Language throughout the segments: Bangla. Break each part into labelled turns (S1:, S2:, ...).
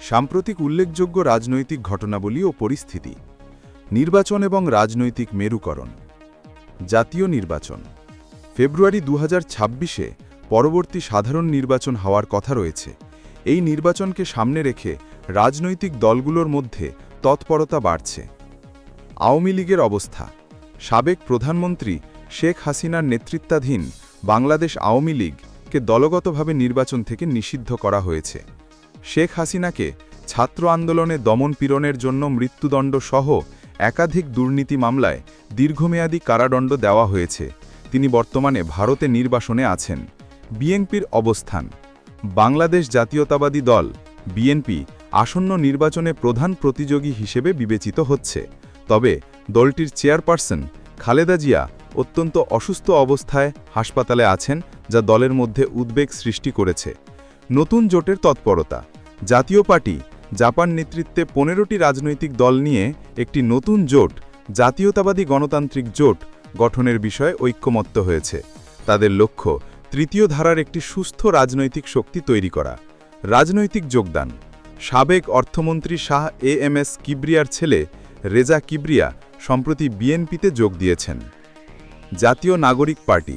S1: সাম্প্রতিক উল্লেখযোগ্য রাজনৈতিক ঘটনাবলী ও পরিস্থিতি, নির্বাচন এবং রাজনৈতিক মেরুকরণ। জাতীয় নির্বাচন। ফেব্রুয়ারি দু ছাব্বিশে পরবর্তী সাধারণ নির্বাচন হওয়ার কথা রয়েছে। এই নির্বাচনকে সামনে রেখে রাজনৈতিক দলগুলোর মধ্যে তৎপরতা বাড়ছে। আওয়ামী লীগের অবস্থা। সাবেক প্রধানমন্ত্রী শেখ হাসিনার নেতৃত্বাধীন বাংলাদেশ আওয়ামী লীগকে দলগতভাবে নির্বাচন থেকে নিষিদ্ধ করা হয়েছে। শেখ হাসিনাকে ছাত্র আন্দোলনে দমন পীড়নের জন্য মৃত্যুদণ্ড সহ একাধিক দুর্নীতি মামলায় দীর্ঘমেয়াদী কারাদণ্ড দেওয়া হয়েছে। তিনি বর্তমানে ভারতে নির্বাসনে আছেন। বিএনপির অবস্থান। বাংলাদেশ জাতীয়তাবাদী দল, বিএনপি, আসন্ন নির্বাচনে প্রধান প্রতিযোগী হিসেবে বিবেচিত হচ্ছে। তবে দলটির চেয়ারপারসন খালেদা জিয়া অত্যন্ত অসুস্থ অবস্থায় হাসপাতালে আছেন, যা দলের মধ্যে উদ্বেগ সৃষ্টি করেছে। নতুন জোটের তৎপরতা। জাতীয় পার্টি, জাপান নেতৃত্বে পনেরোটি রাজনৈতিক দল নিয়ে একটি নতুন জোট, জাতীয়তাবাদী গণতান্ত্রিক জোট, গঠনের বিষয়ে ঐক্যমত্য হয়েছে। তাদের লক্ষ্য, তৃতীয় ধারার একটি সুস্থ রাজনৈতিক শক্তি তৈরি করা। রাজনৈতিক যোগদান। সাবেক অর্থমন্ত্রী শাহ এ এম এস কিবরিয়ার ছেলে রেজা কিবরিয়া, সম্প্রতি বিএনপিতে যোগ দিয়েছেন। জাতীয় নাগরিক পার্টি।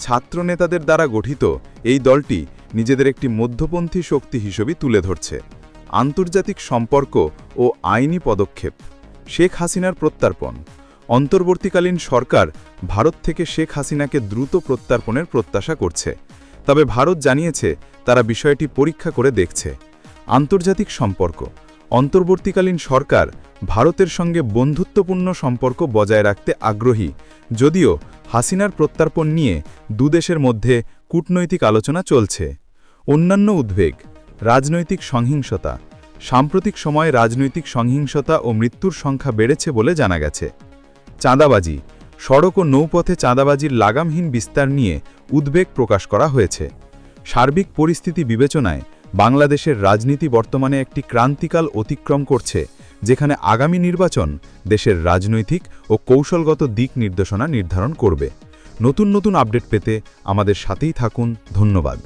S1: ছাত্রনেতাদের দ্বারা গঠিত এই দলটি নিজেদের একটি মধ্যপন্থী শক্তি হিসেবে তুলে ধরছে। আন্তর্জাতিক সম্পর্ক ও আইনি পদক্ষেপ। শেখ হাসিনার প্রত্যার্পণ। অন্তর্বর্তীকালীন সরকার ভারত থেকে শেখ হাসিনাকে দ্রুত প্রত্যার্পণের প্রত্যাশা করছে। তবে ভারত জানিয়েছে, তারা বিষয়টি পরীক্ষা করে দেখছে। আন্তর্জাতিক সম্পর্ক। অন্তর্বর্তীকালীন সরকার ভারতের সঙ্গে বন্ধুত্বপূর্ণ সম্পর্ক বজায় রাখতে আগ্রহী, যদিও হাসিনার প্রত্যার্পণ নিয়ে দুদেশের মধ্যে কূটনৈতিক আলোচনা চলছে। অন্যান্য উদ্বেগ, রাজনৈতিক সহিংসতা, সাম্প্রতিক সময়ে রাজনৈতিক সহিংসতা ও মৃত্যুর সংখ্যা বেড়েছে বলে জানা গেছে। চাঁদাবাজি, সড়ক ও নৌপথে চাঁদাবাজির লাগামহীন বিস্তার নিয়ে উদ্বেগ প্রকাশ করা হয়েছে। সার্বিক পরিস্থিতি বিবেচনায় বাংলাদেশের রাজনীতি বর্তমানে একটি ক্রান্তিকাল অতিক্রম করছে যেখানে আগামী নির্বাচন দেশের রাজনৈতিক ও কৌশলগত দিক নির্দেশনা নির্ধারণ করবে। নতুন নতুন আপডেট পেতে আমাদের সাথেই থাকুন। ধন্যবাদ।